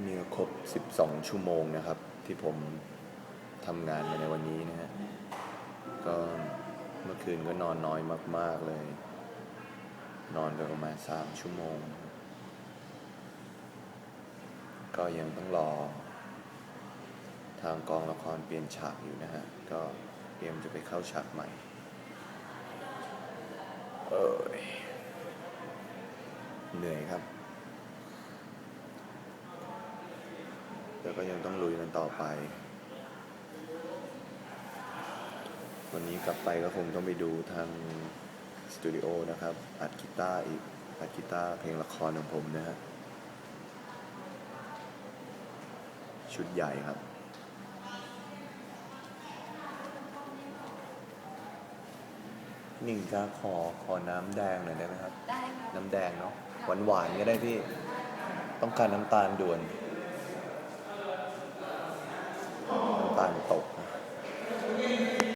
นี่ก็ครบ 12 ชั่วโมงนะครับ ที่ผมทำงานมาในวันนี้นะฮะ ก็เมื่อคืนก็นอนน้อยมาก ๆเลย นอนไปประมาณ 3 ชั่วโมง ก็ยังต้องรอ ทางกองละครเปลี่ยนฉากอยู่นะฮะ ก็เตรียมจะไปเข้าฉากใหม่ เอยเหนื่อยครับ แต่ก็ยังต้องลุยกันต่อไป วันนี้กลับไปก็คงต้องไปดูทางสตูดิโอนะครับอัดกีตาร์อีกอัดกีตาร์เพลงละครของผมนะฮะชุดใหญ่ครับนิ่งจะขอขอน้ำแดงหน่อยได้ไหมครับ ได้ค่ะน้ำแดงเนาะหวานหวานๆก็ได้พี่ ต้องการน้ำตาลด่วน น้ำ ตาลตกนะ